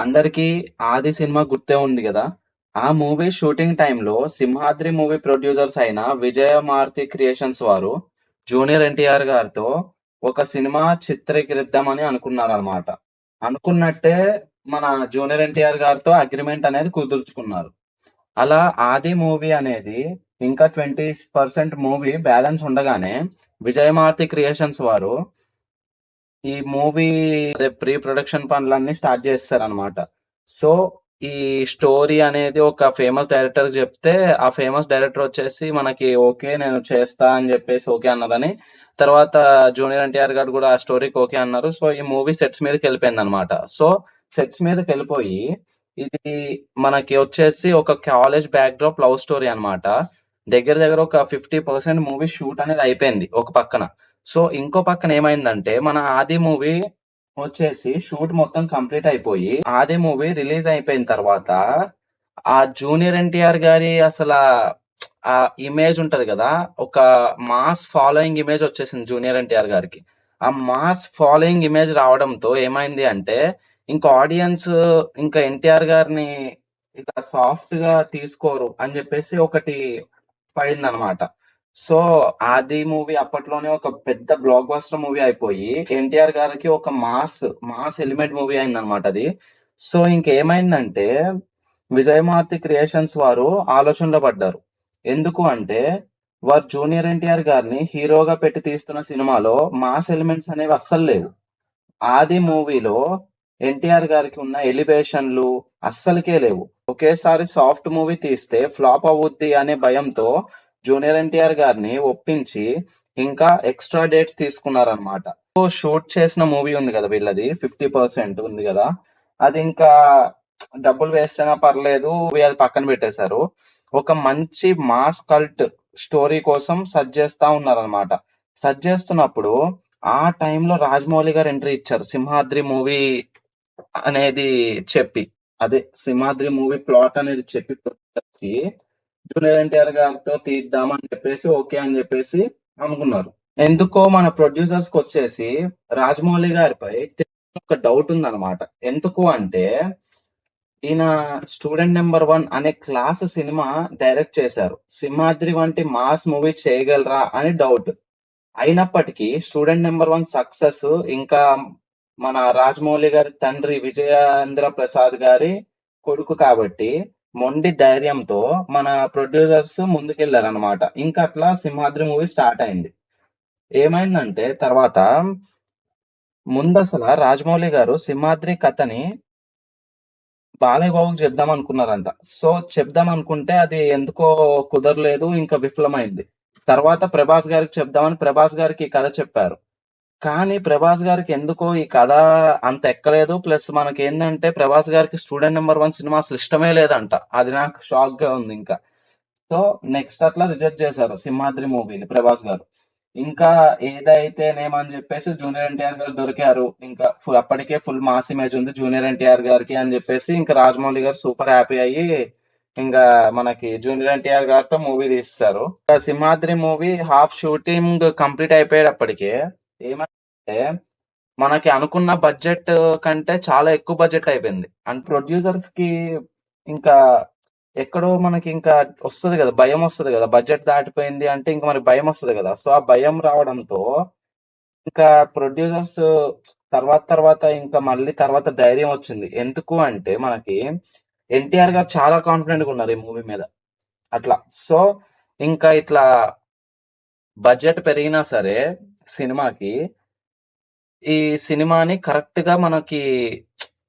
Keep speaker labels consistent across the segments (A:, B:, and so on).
A: అందరికీ 'ఆది' సినిమా గుర్తే ఉంది కదా ఆ మూవీ షూటింగ్ టైంలో సింహాద్రి మూవీ ప్రొడ్యూసర్స్ అయిన విజయమారుతి క్రియేషన్స్ వారు జూనియర్ ఎన్టీఆర్ గారితో ఒక సినిమా చిత్రీకరిద్దామని అనుకున్నారన్నమాట. అనుకున్నట్టే మన జూనియర్ ఎన్టీఆర్ గారితో అగ్రిమెంట్ అనేది కుదుర్చుకున్నారు. అలా 'ఆది' మూవీ అనేది ఇంకా 20% మూవీ బ్యాలెన్స్ ఉండగానే విజయమారుతి క్రియేషన్స్ వారు ఈ మూవీ అదే ప్రీ ప్రొడక్షన్ పనులన్నీ స్టార్ట్ చేస్తారన్నమాట. సో ఈ స్టోరీ అనేది ఒక ఫేమస్ డైరెక్టర్ చెప్తే ఆ ఫేమస్ డైరెక్టర్ వచ్చేసి మనకి ఓకే నేను చేస్తా అని చెప్పేసి ఓకే అన్నారని తర్వాత జూనియర్ ఎన్టీఆర్ గారు కూడా ఆ స్టోరీకి ఓకే అన్నారు. సో ఈ మూవీ సెట్స్ మీదకి వెళ్ళిపోయింది అనమాట సో సెట్స్ మీదకి వెళ్ళిపోయి ఇది మనకి వచ్చేసి ఒక college backdrop love story అన్నమాట. దగ్గర దగ్గర ఒక ఫిఫ్టీ పర్సెంట్ మూవీ షూట్ అనేది అయిపోయింది ఒక పక్కన. సో ఇంకో పక్కన ఏమైందంటే మన ఆది మూవీ వచ్చేసి షూట్ మొత్తం కంప్లీట్ అయిపోయి ఆది మూవీ రిలీజ్ అయిపోయిన తర్వాత ఆ జూనియర్ ఎన్టీఆర్ గారి అసలు ఆ ఇమేజ్ ఉంటది కదా ఒక మాస్ ఫాలోయింగ్ ఇమేజ్ వచ్చేసింది జూనియర్ ఎన్టీఆర్ గారికి. ఆ మాస్ ఫాలోయింగ్ ఇమేజ్ రావడంతో ఏమైంది అంటే ఇంకా ఆడియన్స్ ఇంకా ఎన్టీఆర్ గారిని ఇట్లా సాఫ్ట్గా తీసుకోరు అని చెప్పేసి ఒకటి పడింది అనమాట సో ఆది మూవీ అప్పట్లోనే ఒక పెద్ద బ్లాక్ బస్టర్ మూవీ అయిపోయి ఎన్టీఆర్ గారికి ఒక మాస్ మాస్ ఎలిమెంట్ మూవీ అయింది అనమాట అది. సో ఇంకేమైందంటే విజయమారుతి క్రియేషన్స్ వారు ఆలోచనలో పడ్డారు. ఎందుకు అంటే వారు జూనియర్ ఎన్టీఆర్ గారిని హీరోగా పెట్టి తీస్తున్న సినిమాలో మాస్ ఎలిమెంట్స్ అనేవి అస్సలు లేవు. ఆది మూవీలో ఎన్టీఆర్ గారికి ఉన్న ఎలివేషన్లు అస్సలకే లేవు. ఒకేసారి సాఫ్ట్ మూవీ తీస్తే ఫ్లాప్ అవుద్ది అనే భయంతో జూనియర్ ఎన్టీఆర్ గారిని ఒప్పించి ఇంకా ఎక్స్ట్రా డేట్స్ తీసుకున్నారనమాట సో షూట్ చేసిన మూవీ ఉంది కదా వీళ్ళది ఫిఫ్టీ పర్సెంట్ ఉంది కదా. అది ఇంకా డబ్బులు వేస్ట్ అయినా పర్లేదు అది పక్కన పెట్టేశారు. ఒక మంచి మాస్ కల్ట్ స్టోరీ కోసం సర్చ్ చేస్తా ఉన్నారనమాట సర్చ్ చేస్తున్నప్పుడు ఆ టైంలో రాజమౌళి గారు ఎంట్రీ ఇచ్చారు సింహాద్రి మూవీ అనేది చెప్పి. అదే సింహాద్రి మూవీ ప్లాట్ అనేది చెప్పి కి జూనియర్ ఎన్టీఆర్ గారితో తీద్దామని చెప్పేసి ఓకే అని చెప్పేసి అనుకున్నారు ఎందుకో మన ప్రొడ్యూసర్స్కి వచ్చేసి రాజమౌళి గారిపై ఒక డౌట్ ఉందన్నమాట. ఎందుకు అంటే ఈయన స్టూడెంట్ నెంబర్ వన్ అనే క్లాస్ సినిమా డైరెక్ట్ చేశారు. సింహాద్రి వంటి మాస్ మూవీ చేయగలరా అని డౌట్ అయినప్పటికీ స్టూడెంట్ నెంబర్ వన్ సక్సెస్ ఇంకా మన రాజమౌళి గారి తండ్రి విజయేంద్ర ప్రసాద్ గారి కొడుకు కాబట్టి మొండి ధైర్యంతో మన ప్రొడ్యూసర్స్ ముందుకెళ్ళారు అనమాట ఇంకా అట్లా సింహాద్రి మూవీ స్టార్ట్ అయింది. ఏమైందంటే తర్వాత ముందసల రాజమౌళి గారు సింహాద్రి కథని బాలయ్య బాబుకి చెప్దాం అనుకున్నారంట సో చెప్దాం అనుకుంటే అది ఎందుకో కుదరలేదు ఇంకా విఫలమైంది. తర్వాత ప్రభాస్ గారికి చెప్దామని ప్రభాస్ గారికి ఈ కథ చెప్పారు. కానీ ప్రభాస్ గారికి ఎందుకో ఈ కథ అంత ఎక్కలేదు. ప్లస్ మనకి ఏంటంటే ప్రభాస్ గారికి స్టూడెంట్ నెంబర్ వన్ సినిమా అసలు ఇష్టమే లేదంట. అది నాకు షాక్గా ఉంది ఇంకా. సో నెక్స్ట్ అట్లా రిజెక్ట్ చేశారు సింహాద్రి మూవీని ప్రభాస్ గారు. ఇంకా ఏదైతేనేమని చెప్పేసి జూనియర్ ఎన్టీఆర్ గారు దొరికారు. ఇంకా అప్పటికే ఫుల్ మాస్ ఇమేజ్ ఉంది జూనియర్ ఎన్టీఆర్ గారికి అని చెప్పేసి ఇంకా రాజమౌళి గారు సూపర్ హ్యాపీ అయ్యి ఇంకా మనకి జూనియర్ ఎన్టీఆర్ గారితో మూవీ తీస్తారు Simhadri movie half shooting complete అయిపోయేటప్పటికే ఏమంటే మనకి అనుకున్న బడ్జెట్ కంటే చాలా ఎక్కువ బడ్జెట్ అయిపోయింది. అండ్ ప్రొడ్యూసర్స్కి ఇంకా ఎక్కడో మనకి ఇంకా వస్తుంది కదా భయం వస్తుంది కదా. బడ్జెట్ దాటిపోయింది అంటే ఇంకా మరి భయం వస్తుంది కదా. సో ఆ భయం రావడంతో ఇంకా ప్రొడ్యూసర్స్ తర్వాత తర్వాత ఇంకా మళ్ళీ తర్వాత ధైర్యం వచ్చింది. ఎందుకు అంటే మనకి ఎన్టీఆర్ గారు చాలా కాన్ఫిడెంట్గా ఉన్నారు ఈ మూవీ మీద. అట్లా. సో ఇంకా ఇట్లా బడ్జెట్ పెరిగినా సరే సినిమాకి ఈ సినిమాని కరెక్ట్గా మనకి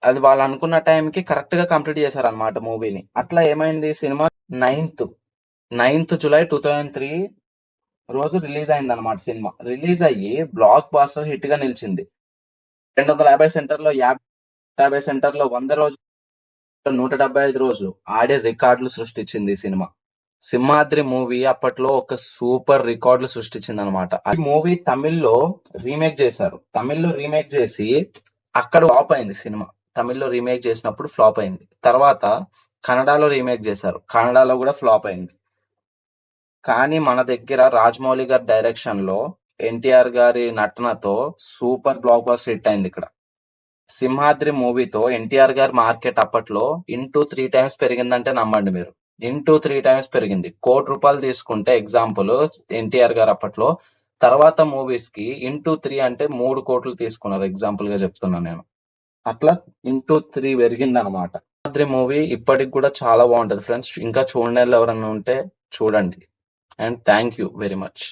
A: అది వాళ్ళు అనుకున్న టైంకి కరెక్ట్గా కంప్లీట్ చేశారన్నమాట మూవీని. అట్లా ఏమైంది? Cinema ninth ninth July two thousand three రోజు రిలీజ్ అయింది అనమాట సినిమా. రిలీజ్ అయ్యి బ్లాక్ బాస్టర్ హిట్గా నిలిచింది. రెండు వందల యాభై సెంటర్లో యాభై యాభై సెంటర్లో వంద రోజులు నూట డెబ్బై ఐదు రోజులు ఆడే రికార్డులు సృష్టించింది ఈ సినిమా. సింహాద్రి మూవీ అప్పట్లో ఒక సూపర్ రికార్డులు సృష్టించింది అనమాట ఈ మూవీ తమిళ్ళో రీమేక్ చేశారు. తమిళ్ళో రీమేక్ చేసి అక్కడ ఫ్లాప్ అయింది సినిమా. తమిళ్ళో రీమేక్ చేసినప్పుడు ఫ్లాప్ అయింది. తర్వాత కన్నడలో రీమేక్ చేశారు. కన్నడలో కూడా ఫ్లాప్ అయింది. కానీ మన దగ్గర రాజమౌళి గారి డైరెక్షన్లో ఎన్టీఆర్ గారి నటనతో సూపర్ బ్లాక్ బస్టర్ హిట్ అయింది ఇక్కడ. సింహాద్రి మూవీతో ఎన్టీఆర్ గారి మార్కెట్ అప్పట్లో ఇంటూ త్రీ టైమ్స్ పెరిగిందంటే నమ్మండి మీరు. ఇంటూ త్రీ టైమ్స్ పెరిగింది. కోటి రూపాయలు తీసుకుంటే ఎగ్జాంపుల్ ఎన్టీఆర్ గారు అప్పట్లో తర్వాత మూవీస్కి ఇంటూ త్రీ అంటే మూడు కోట్లు తీసుకున్నారు. ఎగ్జాంపుల్గా చెప్తున్నాను నేను. అట్లా ఇంటూ త్రీ పెరిగింది అనమాట సింహాద్రి మూవీ ఇప్పటికి కూడా చాలా బాగుంటది. ఫ్రెండ్స్ ఇంకా చూడని వాళ్ళు ఎవరైనా ఉంటే చూడండి. And thank you very much